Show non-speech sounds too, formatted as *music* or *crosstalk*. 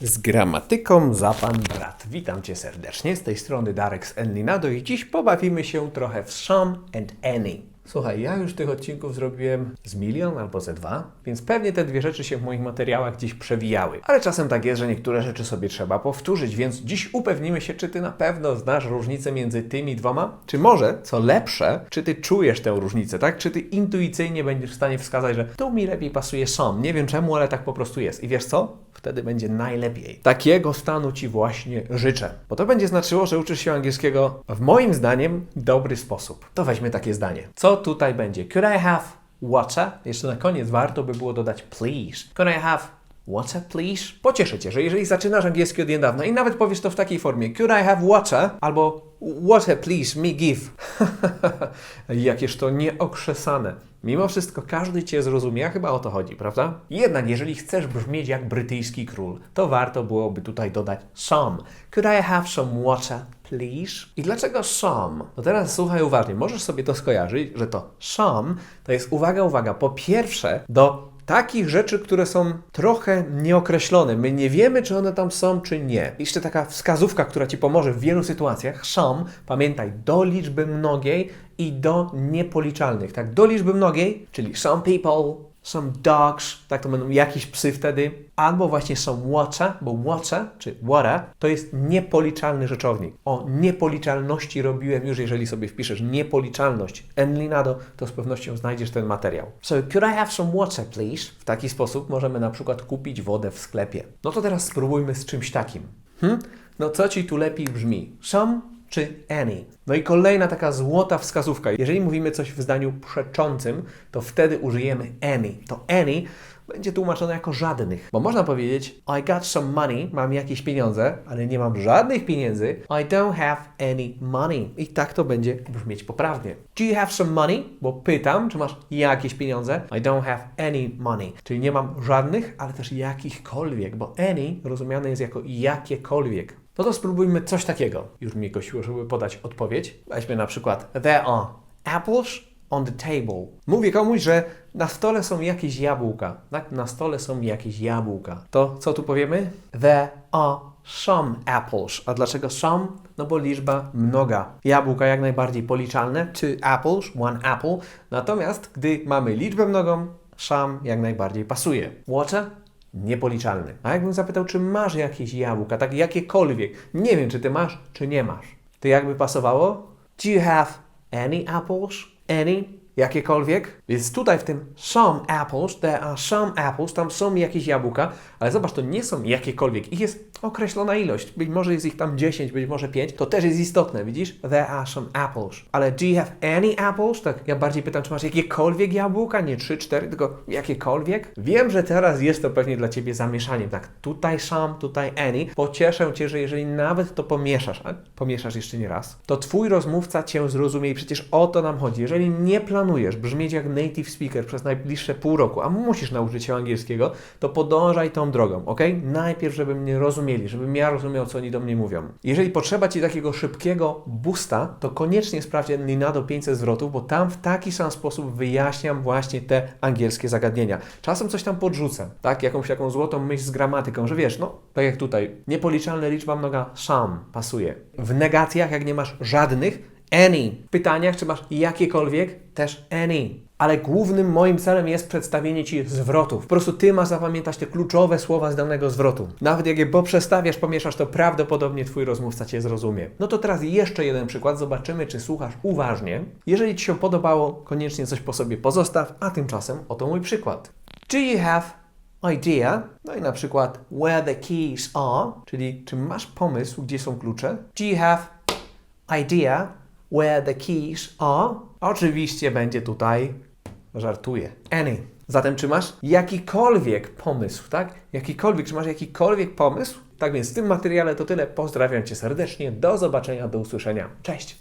Z gramatyką za pan brat. Witam cię serdecznie. Z tej strony Darek z Enlinado i dziś pobawimy się trochę w some and any. Słuchaj, ja już tych odcinków zrobiłem z milion albo ze dwa, więc pewnie te dwie rzeczy się w moich materiałach gdzieś przewijały. Ale czasem tak jest, że niektóre rzeczy sobie trzeba powtórzyć, więc dziś upewnimy się, czy ty na pewno znasz różnicę między tymi dwoma, czy może, co lepsze, czy ty czujesz tę różnicę, tak? Czy ty intuicyjnie będziesz w stanie wskazać, że tu mi lepiej pasuje some. Nie wiem czemu, ale tak po prostu jest. I wiesz co? Wtedy będzie najlepiej. Takiego stanu Ci właśnie życzę. Bo to będzie znaczyło, że uczysz się angielskiego w moim zdaniem dobry sposób. To weźmy takie zdanie. Co tutaj będzie? Could I have water? Jeszcze na koniec warto by było dodać please. Could I have water please? Pocieszę Cię, że jeżeli zaczynasz angielski od niedawna i nawet powiesz to w takiej formie Could I have water? Albo water please me give. *laughs* Jakież to nieokrzesane. Mimo wszystko każdy Cię zrozumie, a chyba o to chodzi, prawda? Jednak jeżeli chcesz brzmieć jak brytyjski król, to warto byłoby tutaj dodać some. Could I have some water, I dlaczego some? No teraz słuchaj uważnie, możesz sobie to skojarzyć, że to some to jest, uwaga, uwaga, po pierwsze do takich rzeczy, które są trochę nieokreślone. My nie wiemy, czy one tam są, czy nie. Jeszcze taka wskazówka, która Ci pomoże w wielu sytuacjach. Some, pamiętaj, do liczby mnogiej i do niepoliczalnych. Tak, do liczby mnogiej, czyli some people, some dogs, tak to będą jakieś psy wtedy, albo właśnie some water, bo water, czy water, to jest niepoliczalny rzeczownik. O niepoliczalności robiłem już, jeżeli sobie wpiszesz niepoliczalność enlinado, to z pewnością znajdziesz ten materiał. So, could I have some water, please? W taki sposób możemy na przykład kupić wodę w sklepie. No to teraz spróbujmy z czymś takim. Hm? No co Ci tu lepiej brzmi? Some czy any. No i kolejna taka złota wskazówka. Jeżeli mówimy coś w zdaniu przeczącym, to wtedy użyjemy any. To any będzie tłumaczone jako żadnych. Bo można powiedzieć I got some money, mam jakieś pieniądze, ale nie mam żadnych pieniędzy. I don't have any money. I tak to będzie brzmieć poprawnie. Do you have some money? Bo pytam, czy masz jakieś pieniądze? I don't have any money. Czyli nie mam żadnych, ale też jakichkolwiek, bo any rozumiane jest jako jakiekolwiek. No to spróbujmy coś takiego. Już mi kosiło, żeby podać odpowiedź. Weźmy na przykład There are apples on the table. Mówię komuś, że na stole są jakieś jabłka. Tak? Na stole są jakieś jabłka. To co tu powiemy? There are some apples. A dlaczego some? No bo liczba mnoga. Jabłka jak najbardziej policzalne. Two apples, one apple. Natomiast gdy mamy liczbę mnogą, some jak najbardziej pasuje. Water? Niepoliczalny. A jakbym zapytał, czy masz jakieś jabłka, tak jakiekolwiek, nie wiem, czy ty masz, czy nie masz. To jakby pasowało? Do you have any apples? Any? Jakiekolwiek? Więc tutaj w tym some apples, there are some apples, tam są jakieś jabłka, ale zobacz, to nie są jakiekolwiek. Ich jest określona ilość. Być może jest ich tam 10, być może 5. To też jest istotne, widzisz? There are some apples. Ale do you have any apples? Tak, ja bardziej pytam, czy masz jakiekolwiek jabłka? Nie 3, 4, tylko jakiekolwiek? Wiem, że teraz jest to pewnie dla Ciebie zamieszaniem. Tak, tutaj some, tutaj any. Pocieszę Cię, że jeżeli nawet to pomieszasz, a pomieszasz jeszcze nie raz, to Twój rozmówca Cię zrozumie i przecież o to nam chodzi. Jeżeli nie planujesz brzmieć jak native speaker przez najbliższe pół roku, a musisz nauczyć się angielskiego, to podążaj tą drogą, ok? Najpierw, żeby mnie rozumieli, żebym ja rozumiał, co oni do mnie mówią. Jeżeli potrzeba Ci takiego szybkiego boosta, to koniecznie sprawdź Linado 500 zwrotów, bo tam w taki sam sposób wyjaśniam właśnie te angielskie zagadnienia. Czasem coś tam podrzucę, tak? Jakąś taką złotą myśl z gramatyką, że wiesz, no, tak jak tutaj, niepoliczalna liczba mnoga some pasuje. W negacjach, jak nie masz żadnych, any. W pytaniach, czy masz jakiekolwiek, też any. Ale głównym moim celem jest przedstawienie Ci zwrotów. Po prostu Ty masz zapamiętać te kluczowe słowa z danego zwrotu. Nawet jak je poprzestawiasz, pomieszasz, to prawdopodobnie Twój rozmówca Cię zrozumie. No to teraz jeszcze jeden przykład. Zobaczymy, czy słuchasz uważnie. Jeżeli Ci się podobało, koniecznie coś po sobie pozostaw, a tymczasem oto mój przykład. Do you have idea? No i na przykład where the keys are, czyli czy masz pomysł, gdzie są klucze? Do you have idea where the keys are? Oczywiście będzie tutaj, żartuję, any. Zatem czy masz jakikolwiek pomysł, tak? Jakikolwiek, czy masz jakikolwiek pomysł? Tak więc w tym materiale to tyle. Pozdrawiam Cię serdecznie. Do zobaczenia, do usłyszenia. Cześć!